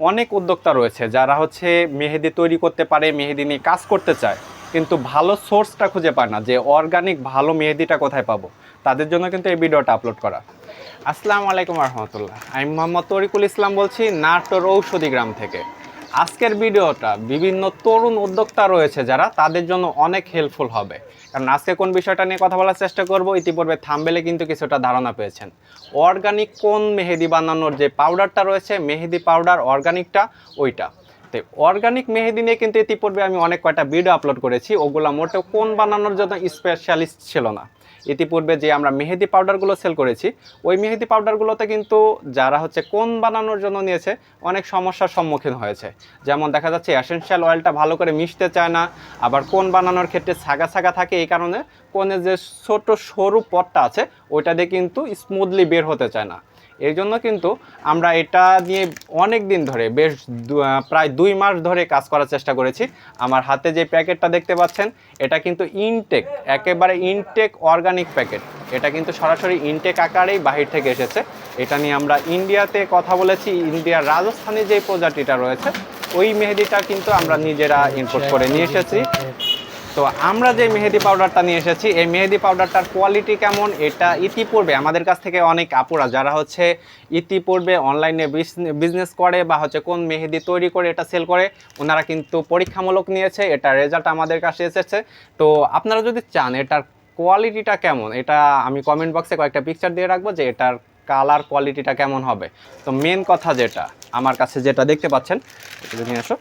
অনেক উদ্যোক্তা রয়েছে যারা হচ্ছে মেহেদি তৈরি করতে পারে, মেহেদি নিয়ে কাজ করতে চায়, কিন্তু ভালো সোর্সটা খুঁজে পায় না যে অর্গানিক ভালো মেহেদিটা কোথায় পাবো। তাদের জন্য কিন্তু এই ভিডিওটা আপলোড করা। আসসালামু আলাইকুম রহমতুল্লাহ। আমি মোহাম্মদ তরিকুল ইসলাম বলছি নাটোর ঔষধি গ্রাম থেকে। আজকের ভিডিওটা বিভিন্ন তরুণ উদ্যোক্তা রয়েছে যারা তাদের জন্য অনেক হেল্পফুল হবে। কারণ আজকে কোন বিষয়টা নিয়ে কথা বলার চেষ্টা করব, ইতিপূর্বে থামবেলে কিন্তু কিছুটা ধারণা পেয়েছেন। অর্গানিক কোন মেহেদি বানানোর যে পাউডারটা রয়েছে, মেহেদি পাউডার অর্গানিকটা ওইটা। তো অর্গানিক মেহেদি নিয়ে কিন্তু ইতিপূর্বে আমি অনেক কয়টা ভিডিও আপলোড করেছি, ওগুলো মোটেও কোন বানানোর জন্য স্পেশালিস্ট ছিল না। ইতিপূর্বে যে আমরা মেহেদি পাউডারগুলো সেল করেছি, ওই মেহেদি পাউডারগুলোতে কিন্তু যারা হচ্ছে কোন বানানোর জন্য নিয়েছে, অনেক সমস্যার সম্মুখীন হয়েছে। যেমন দেখা যাচ্ছে অ্যাসেন্সিয়াল অয়েলটা ভালো করে মিশতে চায় না, আবার কোন বানানোর ক্ষেত্রে ছাগা ছাগা থাকে এই কারণে কোনে যে ছোট সরু পটটা আছে, ওইটা দিয়ে কিন্তু স্মুথলি বের হতে চায় না। এই জন্য কিন্তু আমরা এটা নিয়ে অনেক দিন ধরে, বেশ প্রায় দুই মাস ধরে কাজ করার চেষ্টা করেছি। আমার হাতে যে প্যাকেটটা দেখতে পাচ্ছেন, এটা কিন্তু ইনটেক, একেবারে ইনটেক অর্গানিক প্যাকেট। এটা কিন্তু সরাসরি ইনটেক আকারেই বাহির থেকে এসেছে। এটা নিয়ে আমরা ইন্ডিয়াতে কথা বলেছি, ইন্ডিয়ার রাজস্থানে যে প্রজাতিটা রয়েছে, ওই মেহেদিটা কিন্তু আমরা নিজেরা ইম্পোর্ট করে নিয়ে এসেছি। তো আমরা যে মেহেদি পাউডারটা নিয়ে এসেছি, এই মেহেদি পাউডারটার কোয়ালিটি কেমন? এটা ইতিপূর্বে আমাদের কাছ থেকে অনেক আপুরা, যারা হচ্ছে ইতিপূর্বে অনলাইনে বিজনেস করে বা হচ্ছে কোন মেহেদি তৈরি করে এটা সেল করে, ওনারা কিন্তু পরীক্ষামূলক নিয়েছে, এটা রেজাল্ট আমাদের কাছে এসেছে। তো আপনারা যদি চান এটার কোয়ালিটিটা কেমন, এটা আমি কমেন্ট বক্সে কয়েকটা পিকচার দিয়ে রাখব যে এটার কালার কোয়ালিটিটা কেমন হবে। তো মেন কথা যেটা, আমার কাছে যেটা দেখতে পাচ্ছেন নিয়ে আসো।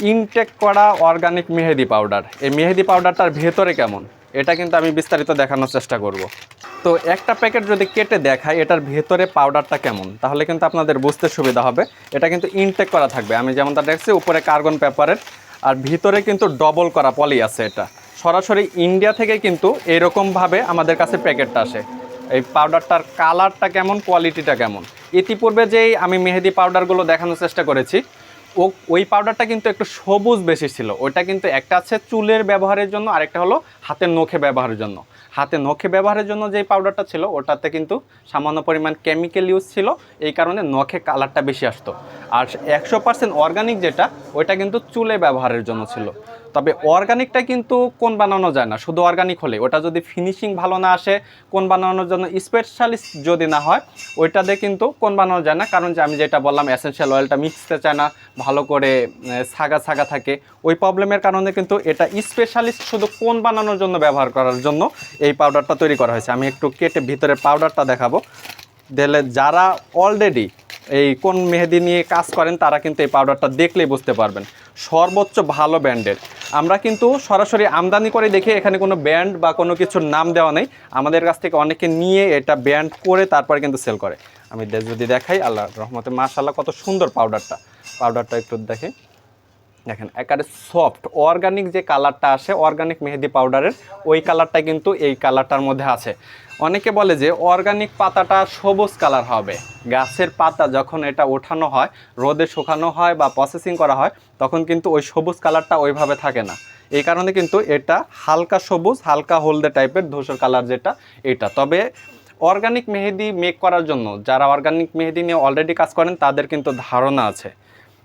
ইনটেক করা অর্গানিক মেহেদি পাউডার এই মেহেদি পাউডারটার ভেতরে কেমন? এটা কিন্তু আমি বিস্তারিত দেখানোর চেষ্টা করব। তো একটা প্যাকেট যদি কেটে দেখায় এটার ভেতরে পাউডারটা কেমন? তাহলে কিন্তু আপনাদের বুঝতে সুবিধা হবে। এটা কিন্তু ইনটেক করা থাকবে। আমি যেমনটা দেখছি, উপরে কার্বন পেপারের। আর ভিতরে কিন্তু ডবল করা পলি আছে এটা। সরাসরি ইন্ডিয়া থেকে কিন্তু এরকমভাবে আমাদের কাছে প্যাকেটটা আসে। এই পাউডারটার কালারটা কেমন কোয়ালিটিটা কেমন? ইতিপূর্বে যেই আমি মেহেদি পাউডারগুলো দেখানোর চেষ্টা করেছি ওই পাউডারটা কিন্তু একটু সবুজ বেশি ছিল। ওইটা কিন্তু একটা আছে চুলের ব্যবহারের জন্য, আরেকটা হলো হাতের নখে ব্যবহারের জন্য। হাতে নখে ব্যবহারের জন্য যে পাউডারটা ছিল, ওটাতে কিন্তু সামান্য পরিমাণ কেমিক্যাল ইউজ ছিল, এই কারণে নখে কালারটা বেশি আসতো। আর একশো পার্সেন্ট অর্গানিক যেটা, ওইটা কিন্তু চুলে ব্যবহারের জন্য ছিল। তবে অর্গানিকটা কিন্তু কোন বানানো যায় না, শুধু অর্গানিক হলে ওটা যদি ফিনিশিং ভালো না আসে, কোন বানানোর জন্য স্পেশালিস্ট যদি না হয় ওইটাতে কিন্তু কোন বানানো যায় না। কারণ যে আমি যেটা বললাম এসেনশিয়াল অয়েলটা মিক্সতে চায় না, ভালো করে ছাগা ছাগা থাকে। ওই প্রবলেমের কারণে কিন্তু এটা স্পেশালিস্ট শুধু কোন বানানোর জন্য ব্যবহার করার জন্য এই পাউডারটা তৈরি করা হয়েছে। আমি একটু কেটে ভিতরে পাউডারটা দেখাবো। দিলে যারা অলরেডি এই কোন মেহেদি নিয়ে কাজ করেন, তারা কিন্তু এই পাউডারটা দেখলেই বুঝতে পারবেন। সর্বোচ্চ ভালো ব্র্যান্ডের। আমরা কিন্তু সরাসরি আমদানি করে দেখে এখানে কোনো ব্র্যান্ড বা কোনো কিছুর নাম দেওয়া নেই। আমাদের কাছ থেকে অনেকে নিয়ে এটা ব্র্যান্ড করে তারপরে কিন্তু সেল করে। আমি যদি দেখাই আল্লাহ রহমতে মাশাল্লাহ কত সুন্দর পাউডারটা পাউডারটা একটু দেখি। দেখেন, একেবারে সফট অর্গানিক যে কালারটা আসে অর্গানিক মেহেদি পাউডারের ওই কালারটা কিন্তু এই কালারটার মধ্যে আছে। অনেকে বলে যে অর্গানিক পাতাটা সবুজ কালার হবে। গাছের পাতা যখন এটা ওঠানো হয়, রোদে শুকানো হয় বা প্রসেসিং করা হয়, তখন কিন্তু ওই সবুজ কালারটা ওইভাবে থাকে না। এই কারণে কিন্তু এটা হালকা সবুজ, হালকা হলদে টাইপের ধূসর কালার যেটা, এটা। তবে অর্গানিক মেহেদি মেক করার জন্য, যারা অর্গানিক মেহেদি নিয়ে অলরেডি কাজ করেন, তাদের কিন্তু ধারণা আছে।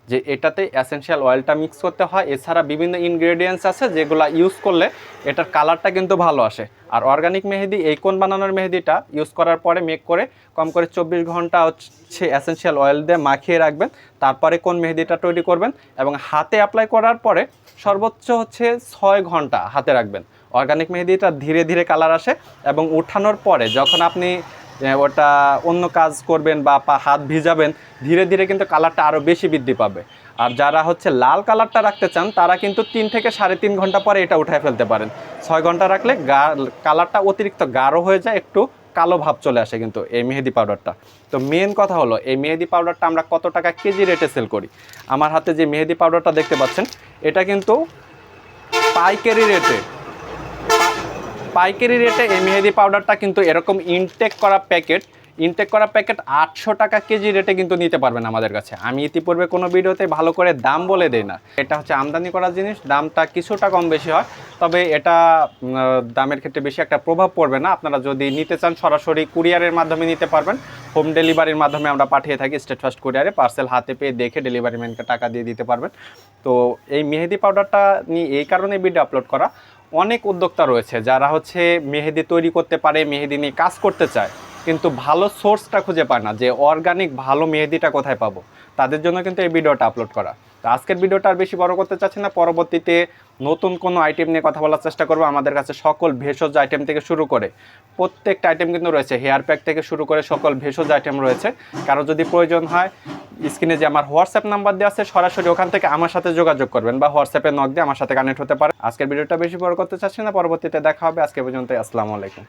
যে এটাতে অ্যাসেনশিয়াল অয়েলটা মিক্স করতে হয়। এছাড়া বিভিন্ন ইনগ্রেডিয়েন্টস আছে যেগুলো ইউজ করলে এটার কালারটা কিন্তু ভালো আসে। আর অর্গানিক মেহেদি, এই কোন বানানোর মেহেদিটা ইউজ করার পরে মেক করে কম করে চব্বিশ ঘণ্টা হচ্ছে অ্যাসেনশিয়াল অয়েল দিয়ে মাখিয়ে রাখবেন। তারপরে কোন মেহেদিটা তৈরি করবেন এবং হাতে অ্যাপ্লাই করার পরে সর্বোচ্চ হচ্ছে ছয় ঘণ্টা হাতে রাখবেন। অর্গানিক মেহেদিটা ধীরে ধীরে কালার আসে এবং উঠানোর পরে যখন আপনি ওটা অন্য কাজ করবেন বা পা- হাত ভিজাবেন, ধীরে ধীরে কিন্তু কালারটা আরও বেশি বৃদ্ধি পাবে। আর যারা হচ্ছে লাল কালারটা রাখতে চান, তারা কিন্তু তিন থেকে সাড়ে তিন ঘণ্টা পরে এটা উঠায় ফেলতে পারেন। ছয় ঘণ্টা রাখলে গা, কালারটা অতিরিক্ত গাঢ় হয়ে যায়, একটু কালো ভাব চলে আসে কিন্তু এই মেহেদি পাউডারটা। তো মেন কথা হলো, এই মেহেদি পাউডারটা আমরা কত টাকা কেজি রেটে সেল করি? আমার হাতে যে মেহেদি পাউডারটা দেখতে পাচ্ছেন, এটা কিন্তু পাইকারি রেটে পাইকারি রেটে এই মেহেদি পাউডারটা কিন্তু এরকম ইনটেক করা প্যাকেট ইনটেক করা প্যাকেট আটশো টাকা কেজি রেটে কিন্তু নিতে পারবেন আমাদের কাছে। আমি ইতিপূর্বে কোনো ভিডিওতে ভালো করে দাম বলে দেই না। এটা হচ্ছে আমদানি করা জিনিস, দামটা কিছুটা কম বেশি হয়, তবে এটা দামের ক্ষেত্রে বেশি একটা প্রভাব পড়বে না। আপনারা যদি নিতে চান, সরাসরি কুরিয়ারের মাধ্যমে নিতে পারবেন। হোম ডেলিভারির মাধ্যমে আমরা পাঠিয়ে থাকি স্টেট ফার্স্ট কুরিয়ারে পার্সেল হাতে পেয়ে দেখে ডেলিভারি ম্যানকে টাকা দিয়ে দিতে পারবেন। তো এই মেহেদি পাউডারটা নিয়ে এই কারণে ভিডিও আপলোড করা। অনেক উদ্যোক্তা রয়েছে যারা হচ্ছে মেহেদি তৈরি করতে পারে, মেহেদি নিয়ে কাজ করতে চায়, কিন্তু ভালো সোর্সটা খুঁজে পায় না যে অর্গানিক ভালো মেহেদিটা কোথায় পাবো। তাদের জন্য কিন্তু এই ভিডিওটা আপলোড করা। তো আজকের ভিডিওটা আর বেশি বড় করতে চাচ্ছি না, পরবর্তীতে নতুন কোনো আইটেম নিয়ে কথা বলার চেষ্টা করব আমাদের কাছে সকল ভেষজ আইটেম থেকে শুরু করে। প্রত্যেকটা আইটেম কিন্তু রয়েছে হেয়ার প্যাক থেকে শুরু করে সকল ভেষজ আইটেম রয়েছে। কারও যদি প্রয়োজন হয় স্ক্রিনে যে আমার হোয়াটসঅ্যাপ নাম্বার দেওয়া আছে, সরাসরি ওখান থেকে আমার সাথে যোগাযোগ করবেন বা হোয়াটসঅ্যাপে নক দিয়ে আমার সাথে কানেক্ট হতে পারে আজকের ভিডিওটা বেশি বড় করতে চাচ্ছি না, পরবর্তীতে দেখা হবে। আজকে পর্যন্ত আসসালামু আলাইকুম।